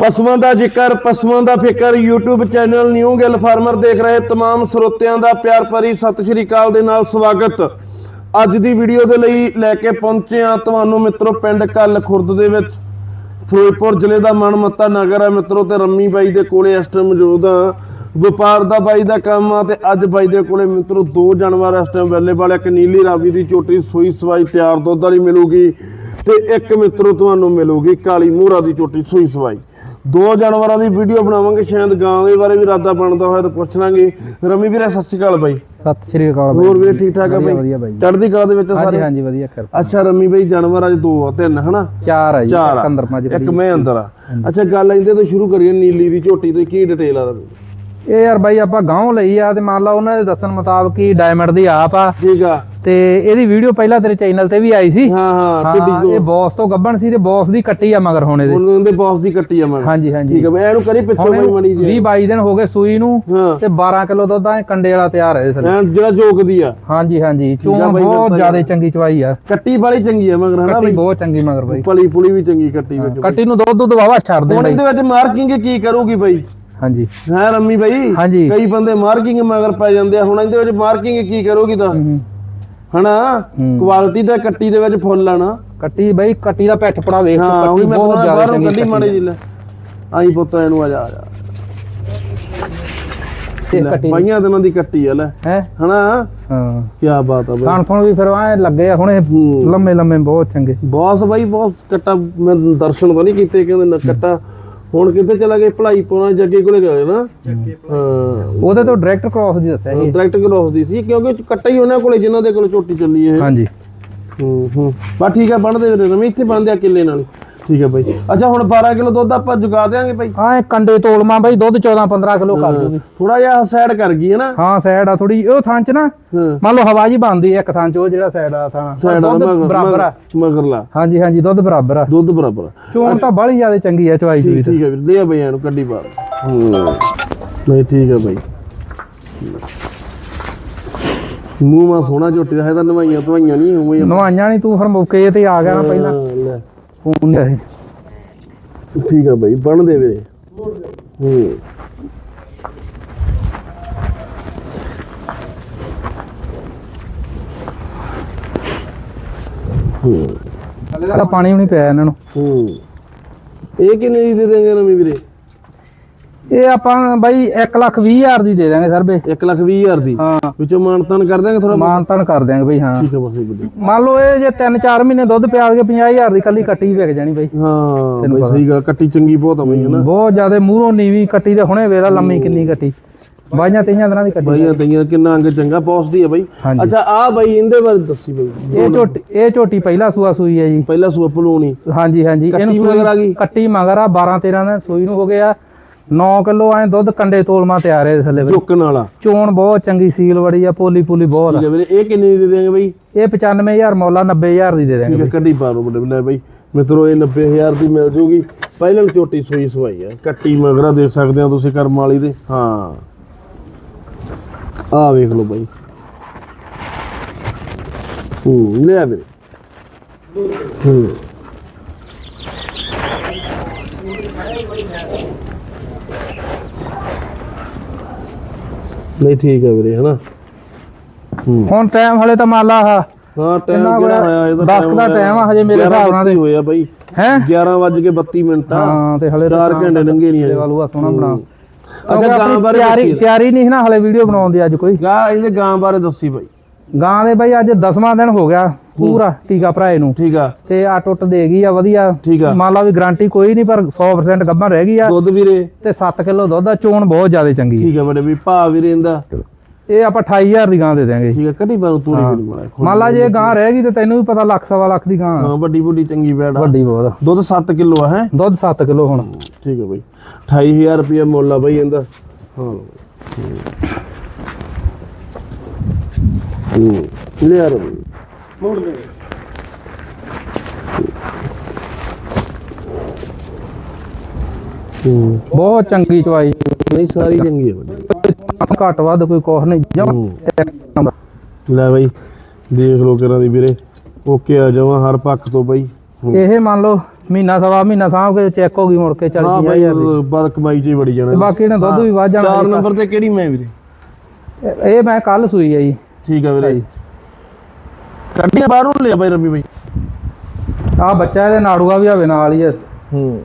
ਪਸ਼ੂਆਂ ਦਾ ਜ਼ਿਕਰ, ਪਸ਼ੂਆਂ ਦਾ ਫਿਕਰ, YouTube channel new Gill farmer ਦੇਖ ਰਹੇ ਤਮਾਮ ਸਰੋਤਿਆਂ ਦਾ ਪਿਆਰ ਭਰੀ ਸਤਿ ਸ਼੍ਰੀ ਅਕਾਲ ਦੇ ਨਾਲ ਸਵਾਗਤ। ਅੱਜ ਦੀ ਵੀਡੀਓ ਦੇ ਲਈ ਲੈ ਕੇ ਪਹੁੰਚੇ ਆ ਤੁਹਾਨੂੰ ਮਿੱਤਰੋ ਪਿੰਡ ਕੱਲ ਖੁਰਦ ਦੇ ਵਿੱਚ। ਫਿਰੋਜ਼ਪੁਰ ਜ਼ਿਲ੍ਹੇ ਦਾ ਮਨਮੱਤਾ ਨਗਰ ਹੈ ਮਿੱਤਰੋ ਤੇ ਰੰਮੀ ਬਾਈ ਦੇ ਕੋਲੇ ਇਸ ਟਾਈਮ ਮੌਜੂਦ ਆ ਵਪਾਰ ਦਾ ਬਾਈ ਦਾ ਕੰਮ ਆ ਤੇ ਅੱਜ ਬਾਈ ਦੇ ਕੋਲੇ ਮਿੱਤਰੋ ਦੋ ਜਾਨਵਰ ਇਸ ਟਾਈਮ ਅਵੇਲੇਬਲ ਇੱਕ ਨੀਲੀ ਰਾਵੀ ਦੀ ਚੋਟੀ, ਸੂਈ ਸਵਾਈ, ਤਿਆਰ ਦੁੱਧ ਵਾਲੀ ਮਿਲੂਗੀ ਤੇ ਇੱਕ ਮਿੱਤਰੋ ਤੁਹਾਨੂੰ ਮਿਲੂਗੀ ਕਾਲੀ ਮੂਹਰਾ ਦੀ ਚੋਟੀ, ਸੂਈ ਸਵਾਈ। ਦੋ ਜਾਨਵਰਾਂ ਦੀ ਵੀਡੀਓ ਬਣਾਵਾਂਗੇ ਸ਼ਾਇਦ ਗਾਂ ਦੇ ਬਾਰੇ ਵੀ ਇਰਾਦਾ ਬਣਦਾ ਹੋਇਆ ਤਾਂ ਪੁੱਛ ਲਾਂਗੇ। ਰਮੀ ਵੀਰੇ ਸਤਿ ਸ਼੍ਰੀ ਅਕਾਲ ਬਾਈ। ਸਤਿ ਸ਼੍ਰੀ ਅਕਾਲ ਬਾਈ ਹੋਰ ਵੀਰੇ ਠੀਕ ਠਾਕ ਆ ਵਧੀਆ, ਬਾਈ। ਚੜ੍ਹਦੀ ਕਲਾ ਦੇ ਵਿੱਚ ਹਾਂਜੀ ਸਾਰੇ? ਹਾਂਜੀ ਵਧੀਆ ਕਿਰਪਾ ਅੱਛਾ ਰਮੀ ਬਾਈ ਜਾਨਵਰ ਅੱਜ ਦੋ ਆ ਤਿੰਨ ਹਨਾ? ਚਾਰ ਆ ਜੀ ਚਾਰ ਆ। ਅੰਦਰ ਪੰਜ ਇੱਕ ਮੈਂ ਅੰਦਰ ਆ। ਅੱਛਾ ਗੱਲ ਇਹਦੇ ਤੋਂ ਸ਼ੁਰੂ ਕਰੀਏ ਨੀਲੀ ਦੀ ਝੋਟੀ ਤੋਂ ਕੀ ਡਿਟੇਲ ਆ ਰਮੀ ਇਹ ਯਾਰ ਬਾਈ ਆਪਾਂ ਗਾਉਂ ਲਈ ਆ ਤੇ ਮੰਨ ਲਾ ਉਹਨਾਂ ਦੇ ਦੱਸਣ ਮੁਤਾਬਕ ਹੀ ਡਾਇਮੰਡ ਦੀ ਆਪ ਆ। ਠੀਕ ਆ। ਤੇ ਇਹਦੀ ਵੀਡੀਓ ਪਹਿਲਾਂ ਤੇਰੇ ਚੈਨਲ ਤੇ ਵੀ ਆਈ ਸੀ। ਹਾਂ ਹਾਂ ਹਾਂ ਇਹ ਬੌਸ ਤੋਂ ਗੱਬਣ ਸੀ ਤੇ ਬੌਸ ਦੀ ਕੱਟੀ ਆ ਮਗਰ ਹੁਣ ਇਹਦੇ। ਉਹਨਾਂ ਦੇ ਬਾਸ ਦੀ ਕੱਟੀ ਆ ਮੈਂ ਹਾਂਜੀ ਹਾਂਜੀ। ਠੀਕ ਆ ਬਈ ਇਹਨੂੰ ਕਰੀ ਪਿੱਛੋਂ ਬਈ ਮਣੀ ਜੀ। 20 22 ਦਿਨ ਹੋ ਗਏ ਸੂਈ ਨੂੰ ਹਾਂ। ਤੇ 12 ਕਿਲੋ ਦੁੱਧ ਆ ਕੰਡੇ ਵਾਲਾ ਤਿਆਰ ਹੈ ਇਹਦੇ ਥੱਲੇ। ਜਿਹੜਾ ਜੋਗਦੀ ਆ। ਹਾਂਜੀ ਹਾਂਜੀ ਬਾਈ, ਬਹੁਤ ਜ਼ਿਆਦਾ ਚੰਗੀ ਚਵਾਈ ਆ। ਕੱਟੀ ਵਾਲੀ ਚੰਗੀ ਆ ਮਗਰ ਹਨਾ ਬਈ? ਬਹੁਤ ਚੰਗੀ ਮਗਰ ਬਾਈ। ਪਲੀ ਪੁਲੀ ਵੀ ਚੰਗੀ ਕੱਟੀ ਵਿੱਚ ਕੱਟੀ ਨੂੰ ਦੁੱਧ ਦੁੱਧ ਵਾਵਾ ਛੱਡ ਦੇ ਹੁਣ ਇਹਦੇ ਵਿੱਚ ਮਾਰਕਿੰਗ ਕੀ ਕਰੂਗੀ ਬਈ? ਹਾਂਜੀ। ਹੈ ਰੰਮੀ ਬਈ? ਕਈ ਬੰਦੇ ਮਾਰਕਿੰਗ ਮਗਰ ਪੈ ਜਾਂਦੇ ਆ ਹੁਣ ਇਹਦੇ ਵਿੱਚ ਮਾਰਕਿੰਗ ਕੀ ਕਰੂਗੀ ਤਾਂ ਹੂੰ। ਹਨਾ। ਕੁਆਲਿਟੀ ਦਾ ਕੱਟੀ ਦੇ ਵਿੱਚ ਫੁੱਲ ਆਣਾ ਕੱਟੀ ਬਾਈ ਕੱਟੀ ਦਾ ਪੈਠ ਪੜਾ ਵੇਖ ਕੱਟੀ ਬਹੁਤ ਜ਼ਿਆਦਾ ਚੰਗੀ ਕੱਟੀ ਮਾੜੀ ਜੀ ਲੈ। ਆਈ ਪੁੱਤ ਇਹਨੂੰ ਆ ਜਾ ਆ ਜਾ। ਬਾਈਆਂ ਦਿਨਾਂ ਦੀ ਕੱਟੀ ਆ ਲੈ। ਹੈ? ਹਨਾ? ਹਾਂ। ਕੀ ਬਾਤ ਆ ਬਈ। ਖਾਣ ਫੋਨ ਵੀ ਫਿਰ ਐ ਲੱਗੇ ਹੁਣ ਇਹ। ਲੰਮੇ ਲੰਮੇ ਬਹੁਤ ਚੰਗੇ। ਬੌਸ ਬਾਈ ਬਹੁਤ ਕੱਟਾ ਮੈਂ ਦਰਸ਼ਨ ਤਾਂ ਨਹੀਂ ਕੀਤੇ ਨਾ ਕੱਟਾ। ਹੁਣ ਕਿੱਥੇ ਚਲਾ ਗਏ ਭਲਾਈ ਪੋਣਾ ਜੱਗੇ ਕੋਲੇ ਗਏ ਨਾ। ਹਾਂ। ਉਹਦੇ ਤੋਂ ਡਾਇਰੈਕਟ ਕ੍ਰਾਸ ਦੀ ਦੱਸਿਆ ਇਹ ਡਾਇਰੈਕਟ ਕ੍ਰੋਸ ਦੀ ਸੀ ਕਿਉਂਕਿ ਕੱਟਾ ਹੀ ਉਹਨਾਂ ਕੋਲੇ ਜਿਨ੍ਹਾਂ ਦੇ ਕੋਲ ਝੋਟੀ ਚੱਲੀ ਇਹ। ਹਾਂਜੀ। ਹੂੰ ਹੂੰ। ਬਸ ਠੀਕ ਆ ਬਣਦੇ ਵੀਰੇ ਨਵੇਂ ਇੱਥੇ ਬਣਦੇ ਆ ਕਿੱਲੇ ਨਾਲ ਹੀ। ਠੀਕ ਆ ਬਾਈ। ਅੱਛਾ ਹੁਣ 12 ਕਿਲੋ ਦੁੱਧ ਆਪਾਂ ਜੁਗਾ ਦੇਾਂਗੇ ਬਾਈ। ਹਾਂ ਇਹ ਕੰਡੇ ਤੋਲਮਾ ਬਾਈ ਦੁੱਧ 14 15 ਕਿਲੋ ਕਰ ਦੂਗੀ। ਥੋੜਾ ਜਿਹਾ ਸਾਈਡ ਕਰ ਗਈ ਹੈ ਨਾ। ਹਾਂ ਸਾਈਡ ਆ ਥੋੜੀ ਉਹ ਥਾਂ ਚ ਨਾ ਹਾਂ। ਮੰਨ ਲਓ ਹਵਾ ਜੀ ਬੰਦੀ ਇੱਕ ਥਾਂ ਚ ਉਹ ਜਿਹੜਾ ਸਾਈਡ ਆ ਥਾਂ। ਸਾਈਡ ਬਰਾਬਰ ਆ। ਮਗਰਲਾ ਹਾਂਜੀ ਹਾਂਜੀ ਦੁੱਧ ਬਰਾਬਰ ਆ। ਦੁੱਧ ਬਰਾਬਰ ਆ। ਚੋਣ ਤਾਂ ਬਾਹਲੀ ਜ਼ਿਆਦਾ ਚੰਗੀ ਆ ਚਵਾਈ ਚੂਈ ਠੀਕ ਵੀਰੇ ਲੈ ਬਈ ਇਹਨੂੰ ਕੱਢੀ ਬਾਹਰ ਹੂੰ। ਨਹੀਂ ਠੀਕ ਆ ਬਾਈ। ਮੂੰਹ ਮਾ ਸੋਹਣਾ ਝੋਟੀ ਦਾ ਹੈ ਤਾਂ ਨਵਾਈਆਂ ਧਵਾਈਆਂ ਨਹੀਂ ਉਵੇਂ ਹੀ ਆ। ਨਵਾਈਆਂ ਨਹੀਂ ਤੂੰ ਫਿਰ ਮੌਕੇ ਤੇ ਆ ਗਿਆ ਨਾ ਪਹਿਲਾਂ। ਹਾਂ। ਫੋਨ ਤੇ ਠੀਕ ਆ ਬਾਈ ਬਣ ਦੇ ਵੀਰੇ। ਹੂੰ। ਹੂੰ। ਹਲਾ ਪਾਣੀ ਵੀ ਨਹੀਂ ਪਿਆ ਇਹਨਾਂ ਨੂੰ। ਹੂੰ। ਇਹ ਕਿੰਨੇ ਦੀ ਦੇ ਦੇਂਗੇ ਨਵੀਂ ਵੀਰੇ? ਇਹ ਆਪਾਂ ਬਾਈ 1 ਲੱਖ 20 ਹਜ਼ਾਰ ਦੀ ਦੇ ਦਾਂਗੇ ਸਰਬੇ 1 ਲੱਖ 20 ਹਜ਼ਾਰ ਦੀ? ਹਾਂ। ਵਿੱਚੋਂ ਮਾਨਤਾਨ ਕਰ ਦਾਂਗੇ ਥੋੜਾ ਮਾਨ ਤਾਨ ਕਰ ਦਿਆਂਗੇ ਬਈ ਹਾਂ। ਠੀਕ ਬਸ ਮੰਨ ਲਓ ਇਹ ਜੇ 3-4 ਮਹੀਨੇ ਦੁੱਧ ਪਿਆ ਕੇ 50000 ਦੀ ਕੱਲੀ ਕੱਟੀ ਵਿਕ ਜਾਣੀ ਬਈ। ਹਾਂ ਬਈ। ਸਹੀ ਗੱਲ ਕੱਟੀ ਚੰਗੀ ਬਹੁਤ ਆ ਬਈ ਹਨਾ? ਬਹੁਤ ਜ਼ਿਆਦਾ ਮੂਹਰੋਂ ਨੀਵੀਂ ਕੱਟੀ ਤੇ ਹੁਣੇ ਵੇਲਾ ਲੰਮੀ ਕਿੰਨੀ ਕੱਟੀ। ਬਾਈਆਂ ਤੇਈਆਂ ਦਿਨਾਂ ਦੀ ਕੱਟੀ ਬਾਈਆਂ ਤਈਆਂ ਕਿੰਨਾ ਅੰਗ ਚੰਗਾ ਪੌਸਦੀ ਆ ਬਈ। ਅੱਛਾ ਆ ਬਾਈ ਇਹਦੇ ਬਾਰੇ ਦੱਸੀ ਬਈ। ਇਹ ਝੋਟੀ ਇਹ ਝੋਟੀ ਪਹਿਲਾ ਸੂਆ ਸੂਈ ਹੈ ਜੀ। ਪਹਿਲਾ ਸੂਆ ਪਲੂਣੀ ਹਾਂਜੀ ਹਾਂਜੀ। ਕੱਟੀ ਸੂਈ-? ਕੱਟੀ ਮਗਰ ਆ 12 13 ਦਿਨ ਸੂਈ ਨੂੰ ਹੋ ਗਿਆ। 9 ਕਿਲੋ ਐ ਦੁੱਧ ਕੰਡੇ ਤੋਲਮਾ ਤਿਆਰ ਹੈ ਥੱਲੇ ਬਈ ਚੁੱਕਣ ਵਾਲਾ। ਚੋਣ ਬਹੁਤ ਚੰਗੀ ਸੀਲ ਬੜੀ ਆ ਪੋਲੀ ਪੋਲੀ ਬਹੁਤ ਆ। ਠੀਕ ਆ ਵੀਰੇ ਇਹ ਕਿੰਨੇ ਦੀ ਦੇ ਦੇਂਗੇ ਬਈ? ਇਹ 95000 ਮੌਲਾ 90000 ਦੀ ਦੇ ਠੀਕ ਹੈ ਕੱਢੀ ਪਾ ਲਓ ਵੱਡੇ ਲੈ ਬਈ। ਮਿੱਤਰੋ ਇਹ 90000 ਦੀ ਮਿਲ ਜੂਗੀ। ਪਹਿਲਾਂ ਝੋਟੀ ਸੂਈ ਸਵਾਈ ਆ। ਕੱਟੀ ਮਗਰਾ ਦੇਖ ਸਕਦੇ ਆ ਤੁਸੀਂ ਕਰਮ ਵਾਲੀ ਦੇ। ਹਾਂ। ਆ ਵੇਖ ਲਓ ਬਾਈ। ਹੂੰ ਲੈ ਆ ਵੀਰੇ। ਹੂੰ। ਨਹੀਂ ਠੀਕ ਹੈ ਵੀਰੇ ਹਨਾ? ਹੁਣ ਟਾਈਮ ਹਲੇ ਤਾਂ ਮੰਨ ਲਾ ਆਹ ਹਾਂ ਟਾਈਮ ਕਿੰਨਾ ਕਿਹੜਾ ਹੋਇਆ? ਇਹਦਾ ਦਸ ਕੁ ਦਾ time ਆ ਹਜੇ ਮੇਰੇ ਹਿਸਾਬ ਨਾਲ ਤੇ। ਹੋਇਆ ਬਾਈ। ਹੈ? 11 ਵੱਜ ਕੇ 32 ਮਿੰਟ ਆ। ਹਾਂ ਤੇ ਹਲੇ 4 ਘੰਟੇ ਲੰਘੇ ਨਹੀਂ ਹਜੇ। ਵਾਲੂਆ ਸੋਹਣਾ ਬਣਾ। ਅੱਛਾ ਗਾਂ ਬਾਰੇ ਤਿਆਰੀ ਤਿਆਰੀ ਨਹੀਂ ਨਾ ਹਲੇ ਵੀਡੀਓ ਬਣਾਉਣ ਦੀ ਅੱਜ ਕੋਈ। ਗਾਂ ਇਹਦੇ ਗਾਂ ਬਾਰੇ ਦੱਸੀ ਬਾਈ। ਗਾਂ ਦੇ ਬਾਈ ਅੱਜ 10ਵਾਂ ਦਿਨ ਹੋ ਗਿਆ। ਪੂਰਾ ਟੀਕਾ ਭਰਾਏ ਨੂੰ। ਠੀਕ ਆ। ਤੇ ਆ ਟੁੱਟ ਦੇ ਗਈ ਆ ਵਧੀਆ। ਠੀਕ ਆ। ਮੰਨ ਲਾ ਵੀ ਗਾਰੰਟੀ ਕੋਈ ਨਹੀਂ ਪਰ 100% ਗੱਭਾ ਰਹਿ ਗਈ ਆ। ਦੁੱਧ ਵੀਰੇ। ਤੇ 7 ਕਿਲੋ ਦੁੱਧ ਆ ਚੋਣ ਬਹੁਤ ਜ਼ਿਆਦਾ ਚੰਗੀ ਠੀਕ ਆ ਬੜੇ ਵੀ ਭਾ ਵੀਰੇ ਇਹਦਾ। ਇਹ ਆਪਾਂ 28000 ਦੀ ਗਾਂ ਦੇ ਦਿਆਂਗੇ। ਠੀਕ ਆ ਕਦੀ ਬਾਰੂ ਤੂੜੀ ਵੀ ਨਹੀਂ ਮੰਨ ਲਾ ਜੇ ਇਹ ਗਾਂ ਰਹਿ ਗਈ ਤੇ ਤੈਨੂੰ ਵੀ ਪਤਾ ਲੱਖ ਸਵਾ ਲੱਖ ਦੀ ਗਾਂ। ਹਾਂ ਵੱਡੀ ਵੱਡੀ ਚੰਗੀ ਬੈੜ ਵੱਡੀ ਬਹੁਤ। ਦੁੱਧ 7 ਕਿਲੋ ਆ ਹੈ? ਦੁੱਧ 7 ਕਿਲੋ ਹੁਣ। ਠੀਕ ਆ ਬਾਈ। 28000 ਰੁਪਏ ਮੁੱਲ ਆ ਬਾਈ ਇਹਦਾ। ਹਾਂ। ਹੂੰ। ਲੈ ਆ ਰੋ। ਮੋੜ ਦੇ। ਹੂੰ। ਬਹੁਤ ਚੰਗੀ ਚਵਾਈ ਨਹੀਂ ਸਾਰੀ ਚੰਗੀ ਹੈ ਵੱਡੀ। ਘੱਟ ਵੱਧ ਕੋਈ ਕੁਛ ਨਹੀਂ। ਹੂੰ। ਲੈ ਬਾਈ ਦੇਖ ਲੋ ਕਿਰਾਂ ਦੀ ਵੀਰੇ। ਓਕੇ ਆ ਜਾਵਾਂ ਹਰ ਪੱਖ ਤੋਂ ਬਾਈ। ਇਹ ਮੰਨ ਲਓ ਮਹੀਨਾ ਸਵਾ ਮਹੀਨਾ ਸਾਂਭ ਕੇ ਚੈੱਕ ਹੋ ਗਈ ਮੁੜ ਕੇ ਚੱਲ ਹਾਂ ਗਈ ਬਾਈ ਯਾਰ। ਦੀ। ਬਾਦ ਕਮਾਈ ਚ ਹੀ ਵੜੀ ਜਾਣਾ। ਤੇ ਬਾਕੀ ਇਹਨੇ ਦੁੱਧ ਵੀ ਵੱਧ ਜਾਣਾ ਚਾਰ ਜੀ। ਨੰਬਰ ਤੇ ਕਿਹੜੀ ਮੈਂ ਵੀਰੇ? ਇਹ- ਇਹ ਮੈਂ ਕੱਲ ਸੂਈ ਆ ਜੀ। ਠੀਕ ਆ ਵੀਰੇ। ਕੱਢੀਆਂ ਬਾਹਰੋਂ ਲਿਆ ਬਾਈ ਰੰਮੀ ਬਾਈ। ਆ ਬੱਚਾ ਇਹਦੇ ਨਾੜੂਆ ਵੀ ਹੋਵੇ ਨਾਲ ਹੀ। ਹੂੰ।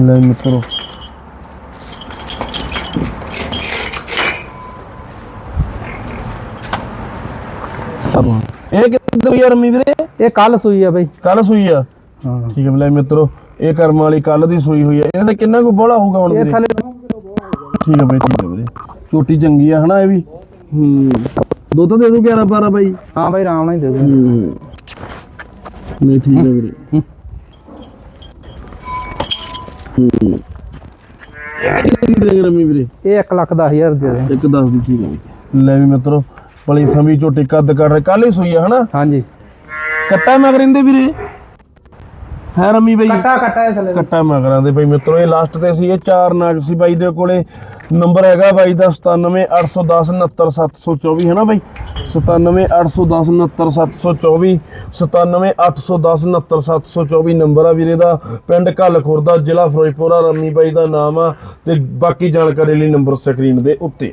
ਲੈ ਮਿੱਤਰੋ। ਇਹ ਕਿੱਦਾਂ ਯਾਰ ਰੰਮੀ ਵੀਰੇ? ਇਹ ਕੱਲ ਸੂਈ ਆ ਬਈ। ਕੱਲ ਸੂਈ ਆ? ਹਾਂ। ਠੀਕ ਹੈ ਲੈ ਮਿੱਤਰੋ ਇਹ ਕਰਮ ਵਾਲੀ ਕੱਲ ਦੀ ਸੂਈ ਹੋਈ ਆ। ਇਹਦਾ ਕਿੰਨਾ ਕੁ ਬੋਲਾ ਹੋਊਗਾ ਹੁਣ ਇਹ ਵੀਰੇ? ਥੱਲੇ ਠੀਕ ਹੈ ਬਾਈ ਠੀਕ ਹੈ ਵੀਰੇ। ਝੋਟੀ ਚੰਗੀ ਆ ਹਨਾ ਇਹ ਵੀ? ਹੂੰ। ਦੁੱਧ ਦੇ ਦੂ 11 12 ਬਾਈ? ਹਾਂ ਬਈ ਆਰਾਮ ਨਾਲ ਹੀ ਦੇ ਦੂੰ ਹੂੰ। ਨਹੀਂ ਠੀਕ ਹੈ ਵੀਰੇ। ਹੂੰ। ਹੂੰ। ਇਹ ਕਿੰਨੀ ਦੇ ਰਮੀ ਵੀਰੇ ਇਹ 1 ਲੱਖ 10000 ਦੇ ਦੇ। ਇੱਕ 10 ਦੀ ਠੀਕ ਹੈ। ਲੈ ਵੀ ਮਿੱਤਰੋ ਬੜੀ ਸਮੀ ਝੋਟੀ ਕੱਦ ਕਰ ਰਹੇ ਕੱਲ ਹੀ ਸੂਈ ਆ ਹਨਾ? ਹਾਂਜੀ। ਕੱਟਾ ਮਗਰਿੰਦੇ ਵੀਰੇ? ਹੈ ਰਮੀ ਬਾਈ? ਕੱਟਾ ਕੱਟਾ ਇਹ ਥੱਲੇ। ਕੱਟਾ ਮਗਰਾਂ ਦੇ ਬਈ ਮਿੱਤਰੋ ਇਹ ਲਾਸਟ ਤੇ ਸੀ ਇਹ ਚਾਰ ਨਾਗ ਸੀ ਬਾਈ ਦੇ ਕੋਲੇ। ਨੰਬਰ ਹੈਗਾ ਬਾਈ ਦਾ 9781069724 ਹੈ ਨਾ ਬਾਈ? 9781069724 9781069724 ਨੰਬਰ ਆ ਵੀਰੇ ਦਾ ਪਿੰਡ ਕੱਲ ਖੁਰਦਾ ਜ਼ਿਲ੍ਹਾ ਫਿਰੋਜ਼ਪੁਰ ਆ। ਰਮੀ ਬਾਈ ਦਾ ਨਾਮ ਆ ਤੇ ਬਾਕੀ ਜਾਣਕਾਰੀ ਲਈ ਨੰਬਰ ਸਕਰੀਨ ਦੇ ਉੱਤੇ। ਆ